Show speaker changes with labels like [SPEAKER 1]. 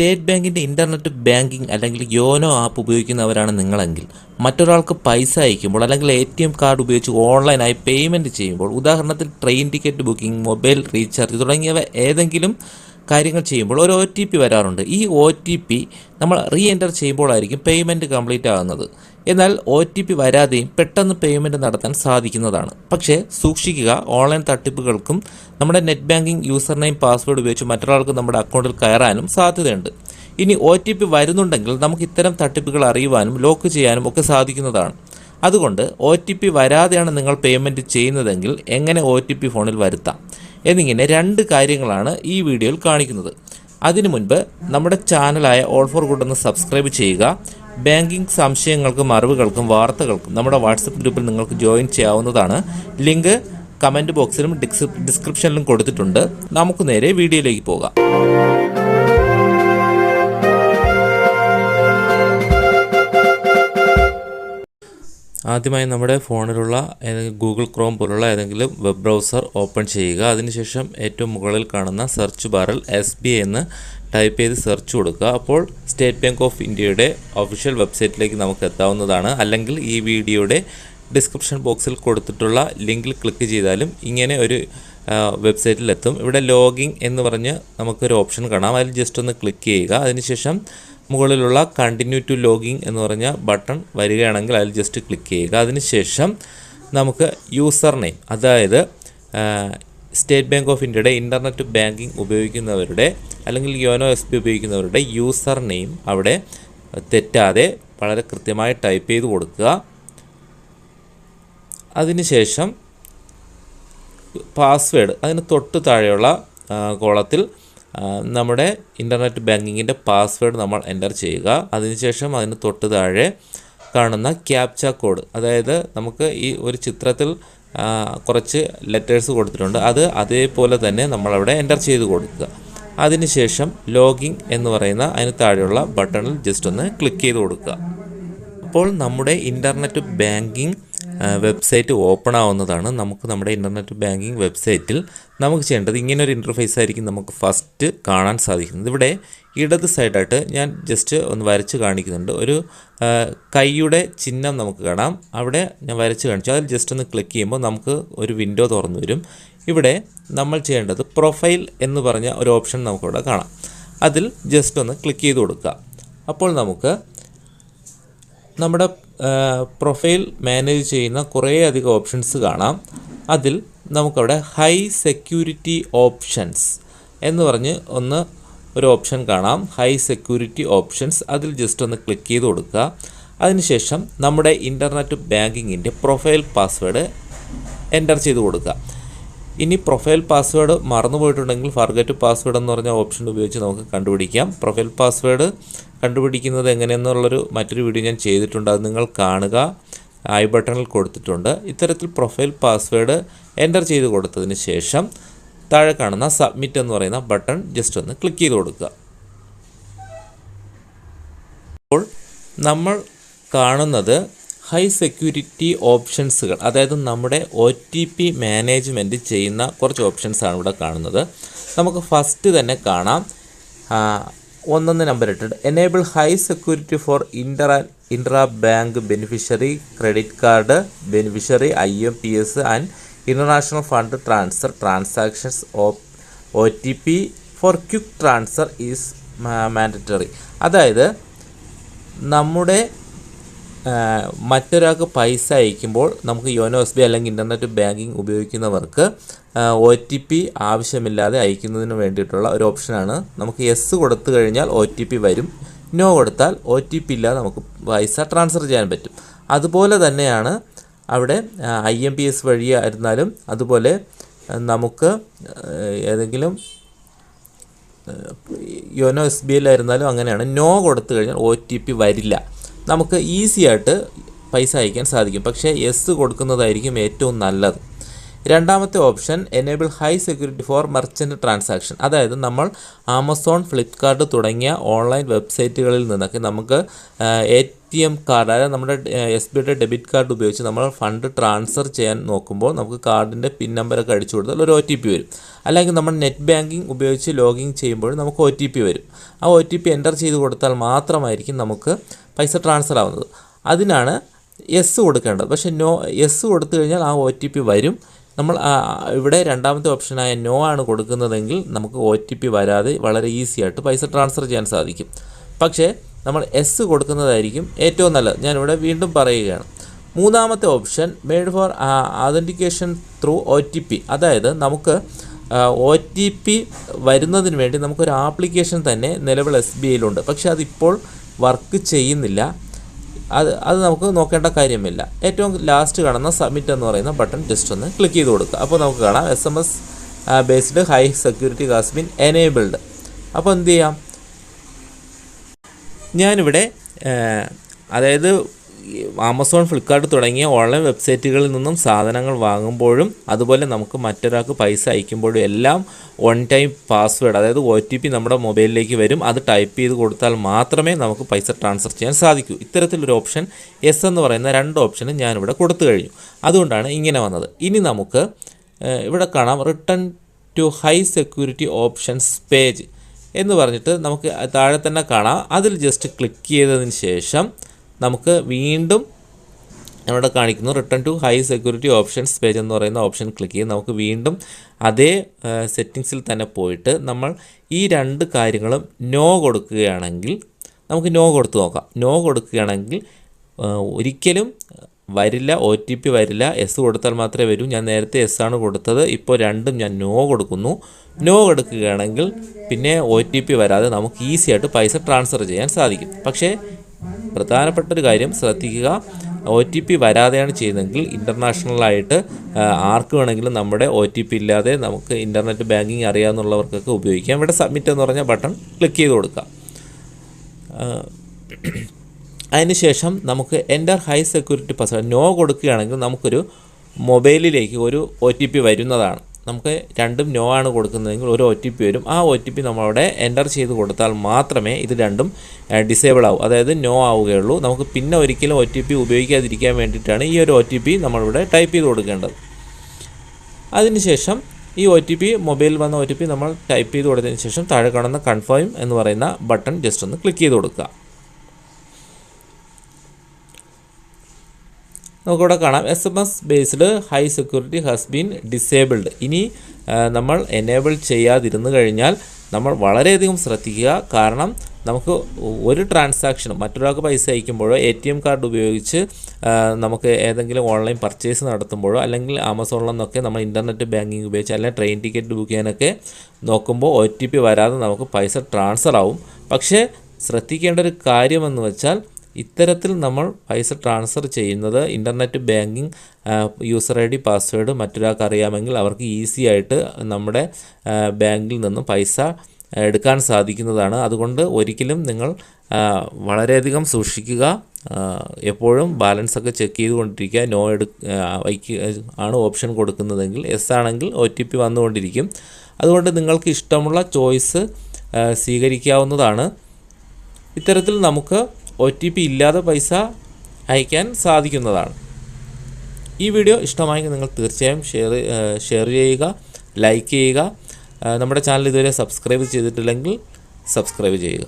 [SPEAKER 1] State ബാങ്കിന്റെ internet banking അല്ലെങ്കിൽ YONO app ഉപയോഗിക്കുന്നവരാണ് നിങ്ങളെങ്കിൽ. മറ്റൊരാൾക്ക് പൈസ അയക്കുമ്പോൾ അല്ലെങ്കിൽ എ ടി എം കാർഡ് ഉപയോഗിച്ച് ഓൺലൈനായി പേയ്മെന്റ് ചെയ്യുമ്പോൾ ഉദാഹരണത്തിൽ train ticket booking mobile recharge തുടങ്ങിയവ ഏതെങ്കിലും കാര്യങ്ങൾ ചെയ്യുമ്പോൾ ഒരു ഒ ടി പി വരാറുണ്ട്. ഈ ഒ ടി പി നമ്മൾ റീ എന്റർ ചെയ്യുമ്പോഴായിരിക്കും പേയ്മെന്റ് കംപ്ലീറ്റ് ആകുന്നത്. എന്നാൽ ഒ ടി പി വരാതെയും പെട്ടെന്ന് പേയ്മെന്റ് നടത്താൻ സാധിക്കുന്നതാണ്. പക്ഷേ സൂക്ഷിക്കുക ഓൺലൈൻ തട്ടിപ്പുകൾക്കും നമ്മുടെ net banking user name password ഉപയോഗിച്ച് മറ്റൊരാൾക്ക് നമ്മുടെ അക്കൗണ്ടിൽ കയറാനും സാധ്യതയുണ്ട്. ഇനി ഒ ടി പി വരുന്നുണ്ടെങ്കിൽ നമുക്ക് ഇത്തരം തട്ടിപ്പുകൾ അറിയുവാനും ലോക്ക് ചെയ്യാനും ഒക്കെ സാധിക്കുന്നതാണ്. അതുകൊണ്ട് ഒ ടി പി വരാതെയാണ് നിങ്ങൾ പേയ്മെന്റ് ചെയ്യുന്നതെങ്കിൽ എങ്ങനെ ഒ ടി പി ഫോണിൽ വരുത്താം? എന്നിങ്ങനെ രണ്ട് കാര്യങ്ങളാണ് ഈ വീഡിയോയിൽ കാണിക്കുന്നത്. അതിനു മുൻപ് നമ്മുടെ ചാനലായ ഓൾ ഫോർ ഗുഡ് ഒന്ന് സബ്സ്ക്രൈബ് ചെയ്യുക. ബാങ്കിംഗ് സംശയങ്ങൾക്കും അറിവുകൾക്കും വാർത്തകൾക്കും നമ്മുടെ വാട്സപ്പ് ഗ്രൂപ്പിൽ നിങ്ങൾക്ക് ജോയിൻ ചെയ്യാവുന്നതാണ്. ലിങ്ക് കമന്റ് ബോക്സിലും ഡിസ്ക്രിപ്ഷനിലും കൊടുത്തിട്ടുണ്ട്. നമുക്ക് നേരെ വീഡിയോയിലേക്ക് പോകാം. ആദ്യമായി നമ്മുടെ ഫോണിലുള്ള ഗൂഗിൾ ക്രോം പോലുള്ള ഏതെങ്കിലും വെബ് ബ്രൗസർ ഓപ്പൺ ചെയ്യുക. അതിനുശേഷം ഏറ്റവും മുകളിൽ കാണുന്ന സെർച്ച് ബാറിൽ എസ് ബി എന്ന് ടൈപ്പ് ചെയ്ത് സെർച്ച് കൊടുക്കുക. അപ്പോൾ സ്റ്റേറ്റ് ബാങ്ക് ഓഫ് ഇന്ത്യയുടെ ഒഫീഷ്യൽ വെബ്സൈറ്റിലേക്ക് നമുക്ക് എത്താവുന്നതാണ്. അല്ലെങ്കിൽ ഈ വീഡിയോയുടെ ഡിസ്ക്രിപ്ഷൻ ബോക്സിൽ കൊടുത്തിട്ടുള്ള ലിങ്കിൽ ക്ലിക്ക് ചെയ്താലും ഇങ്ങനെ ഒരു വെബ്സൈറ്റിലെത്തും. ഇവിടെ ലോഗിൻ എന്ന് പറഞ്ഞ് നമുക്കൊരു ഓപ്ഷൻ കാണാം. അതിൽ ജസ്റ്റ് ഒന്ന് ക്ലിക്ക് ചെയ്യുക. അതിനുശേഷം മുകളിലുള്ള കണ്ടിന്യൂ ടു ലോഗിങ് എന്ന് പറഞ്ഞ ബട്ടൺ വരികയാണെങ്കിൽ അതിൽ ജസ്റ്റ് ക്ലിക്ക് ചെയ്യുക. അതിനുശേഷം നമുക്ക് യൂസർ നെയിം അതായത് സ്റ്റേറ്റ് ബാങ്ക് ഓഫ് ഇന്ത്യയുടെ ഇന്റർനെറ്റ് ബാങ്കിങ് ഉപയോഗിക്കുന്നവരുടെ അല്ലെങ്കിൽ യോനോ എസ് ബി ഉപയോഗിക്കുന്നവരുടെ യൂസർ നെയിം അവിടെ തെറ്റാതെ വളരെ കൃത്യമായി ടൈപ്പ് ചെയ്ത് കൊടുക്കുക. അതിനുശേഷം പാസ്വേഡ് അതിന് തൊട്ട് താഴെയുള്ള കോളത്തിൽ നമ്മുടെ ഇന്റർനെറ്റ് ബാങ്കിങ്ങിന്റെ പാസ്വേഡ് നമ്മൾ എന്റർ ചെയ്യുക. അതിനുശേഷം അതിന് തൊട്ട് താഴെ കാണുന്ന ക്യാപ്ച കോഡ് അതായത് നമുക്ക് ഈ ഒരു ചിത്രത്തിൽ കുറച്ച് ലെറ്റേഴ്സ് കൊടുത്തിട്ടുണ്ട്. അത് അതേപോലെ തന്നെ നമ്മളവിടെ എന്റർ ചെയ്ത് കൊടുക്കുക. അതിനുശേഷം ലോഗിൻ എന്ന് പറയുന്ന അതിന് താഴെയുള്ള ബട്ടണിൽ ജസ്റ്റ് ഒന്ന് ക്ലിക്ക് ചെയ്ത് കൊടുക്കുക. അപ്പോൾ നമ്മുടെ ഇന്റർനെറ്റ് ബാങ്കിങ് വെബ്സൈറ്റ് ഓപ്പൺ ആവുന്നതാണ്. നമുക്ക് നമ്മുടെ ഇന്റർനെറ്റ് ബാങ്കിങ് വെബ്സൈറ്റിൽ നമുക്ക് ചെയ്യേണ്ടത് ഇങ്ങനെ ഒരു ഇന്റർഫേസ് ആയിരിക്കും നമുക്ക് ഫസ്റ്റ് കാണാൻ സാധിക്കുന്നത്. ഇവിടെ ഇടത് സൈഡായിട്ട് ഞാൻ ജസ്റ്റ് ഒന്ന് വരച്ച് കാണിക്കുന്നുണ്ട്. ഒരു കൈയുടെ ചിഹ്നം നമുക്ക് കാണാം. അവിടെ ഞാൻ വരച്ച് കാണിച്ചു. അതിൽ ജസ്റ്റ് ഒന്ന് ക്ലിക്ക് ചെയ്യുമ്പോൾ നമുക്ക് ഒരു വിൻഡോ തുറന്നു വരും. ഇവിടെ നമ്മൾ ചെയ്യേണ്ടത് പ്രൊഫൈൽ എന്ന് പറഞ്ഞ ഒരു ഓപ്ഷൻ നമുക്കിവിടെ കാണാം. അതിൽ ജസ്റ്റ് ഒന്ന് ക്ലിക്ക് ചെയ്ത് കൊടുക്കുക. അപ്പോൾ നമുക്ക് നമ്മുടെ പ്രൊഫൈൽ മാനേജ് ചെയ്യുന്ന കുറേ അധികം ഓപ്ഷൻസ് കാണാം. അതിൽ നമുക്കവിടെ ഹൈ സെക്യൂരിറ്റി ഓപ്ഷൻസ് എന്ന് പറഞ്ഞ് ഒന്ന് ഒരു ഓപ്ഷൻ കാണാം. High security options. അതിൽ ജസ്റ്റ് ഒന്ന് ക്ലിക്ക് ചെയ്ത് കൊടുക്കുക. അതിനുശേഷം നമ്മുടെ ഇന്റർനെറ്റ് ബാങ്കിങ്ങിന്റെ പ്രൊഫൈൽ പാസ്വേഡ് എന്റർ ചെയ്ത് കൊടുക്കുക. ഇനി പ്രൊഫൈൽ പാസ്വേഡ് മറന്നുപോയിട്ടുണ്ടെങ്കിൽ ഫർഗറ്റ് പാസ്വേഡ് എന്ന് പറഞ്ഞ ഓപ്ഷൻ ഉപയോഗിച്ച് നമുക്ക് കണ്ടുപിടിക്കാം. പ്രൊഫൈൽ പാസ്വേഡ് കണ്ടുപിടിക്കുന്നത് എങ്ങനെയെന്നുള്ളൊരു മറ്റൊരു വീഡിയോ ഞാൻ ചെയ്തിട്ടുണ്ട്. അത് നിങ്ങൾ കാണുക. ഐ ബട്ടണിൽ കൊടുത്തിട്ടുണ്ട്. ഇത്തരത്തിൽ പ്രൊഫൈൽ പാസ്വേഡ് എന്റർ ചെയ്ത് കൊടുത്തതിന് ശേഷം താഴെ കാണുന്ന സബ്മിറ്റ് എന്ന് പറയുന്ന ബട്ടൺ ജസ്റ്റ് ഒന്ന് ക്ലിക്ക് ചെയ്ത് കൊടുക്കുക. അപ്പോൾ നമ്മൾ കാണുന്നത് ഹൈ സെക്യൂരിറ്റി ഓപ്ഷൻസുകൾ അതായത് നമ്മുടെ ഒ ടി പി മാനേജ്മെന്റ് ചെയ്യുന്ന കുറച്ച് ഓപ്ഷൻസാണ് ഇവിടെ കാണുന്നത്. നമുക്ക് ഫസ്റ്റ് തന്നെ കാണാം. ഒന്നൊന്ന് നമ്പർ ഇട്ടിട്ട് enable high security for inter intra bank beneficiary credit card beneficiary I M P S and international fund transfer transactions O T P for quick transfer is mandatory അതായത് നമ്മുടെ മറ്റൊരാൾക്ക് പൈസ അയക്കുമ്പോൾ നമുക്ക് യോനോ എസ് ബി അല്ലെങ്കിൽ internet banking ഉപയോഗിക്കുന്നവർക്ക് O T P ആവശ്യമില്ലാതെ അയക്കുന്നതിന് വേണ്ടിയിട്ടുള്ള ഒരു ഓപ്ഷനാണ്. നമുക്ക് എസ് കൊടുത്തു കഴിഞ്ഞാൽ ഒ ടി പി വരും. നോ കൊടുത്താൽ ഒ ടി പി ഇല്ലാതെ നമുക്ക് പൈസ ട്രാൻസ്ഫർ ചെയ്യാൻ പറ്റും. അതുപോലെ തന്നെയാണ് അവിടെ ഐ എം പി എസ് വഴിയായിരുന്നാലും അതുപോലെ നമുക്ക് ഏതെങ്കിലും യോനോ എസ് ബി ഐയിലായിരുന്നാലും അങ്ങനെയാണ്. നോ കൊടുത്തു കഴിഞ്ഞാൽ ഒ ടി പി വരില്ല. നമുക്ക് ഈസി ആയിട്ട് പൈസ അയക്കാൻ സാധിക്കും. പക്ഷേ എസ് കൊടുക്കുന്നതായിരിക്കും ഏറ്റവും നല്ലത്. രണ്ടാമത്തെ option enable high security for merchant transaction അതായത് നമ്മൾ ആമസോൺ ഫ്ലിപ്കാർട്ട് തുടങ്ങിയ ഓൺലൈൻ വെബ്സൈറ്റുകളിൽ നിന്നൊക്കെ നമുക്ക് എ ടി എം കാർഡ് അതായത് നമ്മുടെ എസ് ബിയുടെ ഡെബിറ്റ് കാർഡ് ഉപയോഗിച്ച് നമ്മൾ ഫണ്ട് ട്രാൻസ്ഫർ ചെയ്യാൻ നോക്കുമ്പോൾ നമുക്ക് കാർഡിന്റെ പിൻ നമ്പറൊക്കെ അടിച്ചു കൊടുത്താൽ ഒരു ഒ ടി പി വരും. അല്ലെങ്കിൽ നമ്മൾ നെറ്റ് ബാങ്കിങ് ഉപയോഗിച്ച് ലോഗിൻ ചെയ്യുമ്പോൾ നമുക്ക് ഒ ടി പി വരും. ആ ഒ ടി പി എന്റർ ചെയ്ത് കൊടുത്താൽ മാത്രമായിരിക്കും നമുക്ക് പൈസ ട്രാൻസ്ഫർ ആവുന്നത്. അതിനാണ് എസ് കൊടുക്കേണ്ടത്. പക്ഷേ നോ എസ് കൊടുത്തു കഴിഞ്ഞാൽ ആ ഒ ടി പി വരും. നമ്മൾ ഇവിടെ രണ്ടാമത്തെ ഓപ്ഷനായ നോ ആണ് കൊടുക്കുന്നതെങ്കിൽ നമുക്ക് ഒ ടി പി വരാതെ വളരെ ഈസി ആയിട്ട് പൈസ ട്രാൻസ്ഫർ ചെയ്യാൻ സാധിക്കും. പക്ഷേ നമ്മൾ എസ് കൊടുക്കുന്നതായിരിക്കും ഏറ്റവും നല്ലത്. ഞാനിവിടെ വീണ്ടും പറയുകയാണ്. മൂന്നാമത്തെ option made for authentication through O T P അതായത് നമുക്ക് ഒ ടി പി വരുന്നതിന് വേണ്ടി നമുക്കൊരു ആപ്ലിക്കേഷൻ തന്നെ നിലവിൽ എസ് ബി ഐയിലുണ്ട് പക്ഷേ അതിപ്പോൾ വർക്ക് ചെയ്യുന്നില്ല. അത് അത് നമുക്ക് നോക്കേണ്ട കാര്യമില്ല. ഏറ്റവും ലാസ്റ്റ് കാണുന്ന സബ്മിറ്റ് എന്ന് പറയുന്ന ബട്ടൺ ജസ്റ്റ് ഒന്ന് ക്ലിക്ക് ചെയ്ത് കൊടുക്കുക. അപ്പോൾ നമുക്ക് കാണാം S M S based high security has been enabled അപ്പോൾ എന്ത് ചെയ്യാം? ഞാനിവിടെ അതായത് ആമസോൺ ഫ്ലിപ്കാർട്ട് തുടങ്ങിയ ഓൺലൈൻ വെബ്സൈറ്റുകളിൽ നിന്നും സാധനങ്ങൾ വാങ്ങുമ്പോഴും അതുപോലെ നമുക്ക് മറ്റൊരാൾക്ക് പൈസ അയക്കുമ്പോഴും എല്ലാം വൺ ടൈം പാസ്വേഡ് അതായത് ഒ ടി പി നമ്മുടെ മൊബൈലിലേക്ക് വരും. അത് ടൈപ്പ് ചെയ്ത് കൊടുത്താൽ മാത്രമേ നമുക്ക് പൈസ ട്രാൻസ്ഫർ ചെയ്യാൻ സാധിക്കൂ. ഇത്തരത്തിലൊരു ഓപ്ഷൻ എസ് എന്ന് പറയുന്ന രണ്ട് ഓപ്ഷനും ഞാനിവിടെ കൊടുത്തു കഴിഞ്ഞു. അതുകൊണ്ടാണ് ഇങ്ങനെ വന്നത്. ഇനി നമുക്ക് ഇവിടെ കാണാം return to high security options page എന്ന് പറഞ്ഞിട്ട് നമുക്ക് താഴെ തന്നെ കാണാം. അതിൽ ജസ്റ്റ് ക്ലിക്ക് ചെയ്തതിന് ശേഷം നമുക്ക് വീണ്ടും നമ്മുടെ കാണിക്കുന്നു return to high security options page എന്ന് പറയുന്ന ഓപ്ഷൻ ക്ലിക്ക് ചെയ്ത് നമുക്ക് വീണ്ടും അതേ സെറ്റിങ്സിൽ തന്നെ പോയിട്ട് നമ്മൾ ഈ രണ്ട് കാര്യങ്ങളും നോ കൊടുക്കുകയാണെങ്കിൽ നമുക്ക് നോ കൊടുത്ത് നോക്കാം. നോ കൊടുക്കുകയാണെങ്കിൽ ഒരിക്കലും വരില്ല ഒ ടി പി വരില്ല എസ് കൊടുത്താൽ മാത്രമേ വരൂ. ഞാൻ നേരത്തെ എസ് ആണ് കൊടുത്തത് ഇപ്പോൾ രണ്ടും ഞാൻ നോ കൊടുക്കുന്നു. നോ കൊടുക്കുകയാണെങ്കിൽ പിന്നെ ഒ ടി പി വരാതെ നമുക്ക് ഈസി ആയിട്ട് പൈസ ട്രാൻസ്ഫർ ചെയ്യാൻ സാധിക്കും. പക്ഷേ പ്രധാനപ്പെട്ട ഒരു കാര്യം ശ്രദ്ധിക്കുക. ഒ ടി പി വരാതെയാണ് ചെയ്യുന്നതെങ്കിൽ ഇന്റർനാഷണലായിട്ട് ആർക്ക് വേണമെങ്കിലും നമ്മുടെ ഒ ടി പി ഇല്ലാതെ നമുക്ക് ഇന്റർനെറ്റ് ബാങ്കിങ് അറിയാമെന്നുള്ളവർക്കൊക്കെ ഉപയോഗിക്കാം. ഇവിടെ സബ്മിറ്റ് എന്ന് പറഞ്ഞ ബട്ടൺ ക്ലിക്ക് ചെയ്ത് കൊടുക്കാം അതിനുശേഷം നമുക്ക് enter high security password no കൊടുക്കുകയാണെങ്കിൽ നമുക്കൊരു മൊബൈലിലേക്ക് ഒരു ഒ ടി പി വരുന്നതാണ്. നമുക്ക് രണ്ടും നോ ആണ് കൊടുക്കുന്നതെങ്കിൽ ഒരു ഒ ടി പി വരും. ആ ഒ ടി പി നമ്മളവിടെ എന്റർ ചെയ്ത് കൊടുത്താൽ മാത്രമേ ഇത് രണ്ടും ഡിസേബിൾ ആവും. അതായത് നോ ആവുകയുള്ളൂ. നമുക്ക് പിന്നെ ഒരിക്കലും ഒ ടി പി ഉപയോഗിക്കാതിരിക്കാൻ വേണ്ടിയിട്ടാണ് ഈ ഒരു ഒ ടി പി നമ്മളിവിടെ ടൈപ്പ് ചെയ്ത് കൊടുക്കേണ്ടത്. അതിനുശേഷം ഈ ഒ ടി പി മൊബൈലിൽ വന്ന ഒ ടി പി നമ്മൾ ടൈപ്പ് ചെയ്ത് കൊടുത്തതിന് ശേഷം താഴെ കാണുന്ന കൺഫേം എന്ന് പറയുന്ന ബട്ടൺ ജസ്റ്റ് ഒന്ന് ക്ലിക്ക് ചെയ്ത് കൊടുക്കുക. നമുക്കിവിടെ കാണാം. S M S based high security has been disabled ഇനി നമ്മൾ എനേബിൾ ചെയ്യാതിരുന്നു കഴിഞ്ഞാൽ നമ്മൾ വളരെയധികം ശ്രദ്ധിക്കുക. കാരണം നമുക്ക് ഒരു ട്രാൻസാക്ഷനും മറ്റൊരാൾക്ക് പൈസ അയക്കുമ്പോഴോ എ ടി എം കാർഡ് ഉപയോഗിച്ച് നമുക്ക് ഏതെങ്കിലും ഓൺലൈൻ പർച്ചേസ് നടത്തുമ്പോഴോ അല്ലെങ്കിൽ ആമസോണിൽ നിന്നൊക്കെ നമ്മൾ ഇന്റർനെറ്റ് ബാങ്കിങ് ഉപയോഗിച്ച് അല്ലെങ്കിൽ ട്രെയിൻ ടിക്കറ്റ് ബുക്ക് ചെയ്യാനൊക്കെ നോക്കുമ്പോൾ ഒ ടി പി വരാതെ നമുക്ക് പൈസ ട്രാൻസ്ഫർ ആവും. പക്ഷേ ശ്രദ്ധിക്കേണ്ട ഒരു കാര്യമെന്ന് വെച്ചാൽ ഇത്തരത്തിൽ നമ്മൾ പൈസ ട്രാൻസ്ഫർ ചെയ്യുന്നത് internet banking user I D password മറ്റൊരാൾക്ക് അറിയാമെങ്കിൽ അവർക്ക് ഈസി ആയിട്ട് നമ്മുടെ ബാങ്കിൽ നിന്നും പൈസ എടുക്കാൻ സാധിക്കുന്നതാണ്. അതുകൊണ്ട് ഒരിക്കലും നിങ്ങൾ വളരെയധികം സൂക്ഷിക്കുക. എപ്പോഴും ബാലൻസ് ഒക്കെ ചെക്ക് ചെയ്തുകൊണ്ടിരിക്കുക. നോ എടു ആണ് ഓപ്ഷൻ കൊടുക്കുന്നതെങ്കിൽ എസ് ആണെങ്കിൽ ഒ ടി പി വന്നുകൊണ്ടിരിക്കും. അതുകൊണ്ട് നിങ്ങൾക്ക് ഇഷ്ടമുള്ള ചോയ്സ് സ്വീകരിക്കാവുന്നതാണ്. ഇത്തരത്തിൽ നമുക്ക് ഒ ടി പി ഇല്ലാതെ പൈസ അയക്കാൻ സാധിക്കുന്നതാണ്. ഈ വീഡിയോ ഇഷ്ടമായെങ്കിൽ നിങ്ങൾ തീർച്ചയായും ഷെയർ ഷെയർ ചെയ്യുക ലൈക്ക് ചെയ്യുക. നമ്മുടെ ചാനൽ ഇതുവരെ സബ്സ്ക്രൈബ് ചെയ്തിട്ടില്ലെങ്കിൽ സബ്സ്ക്രൈബ് ചെയ്യുക.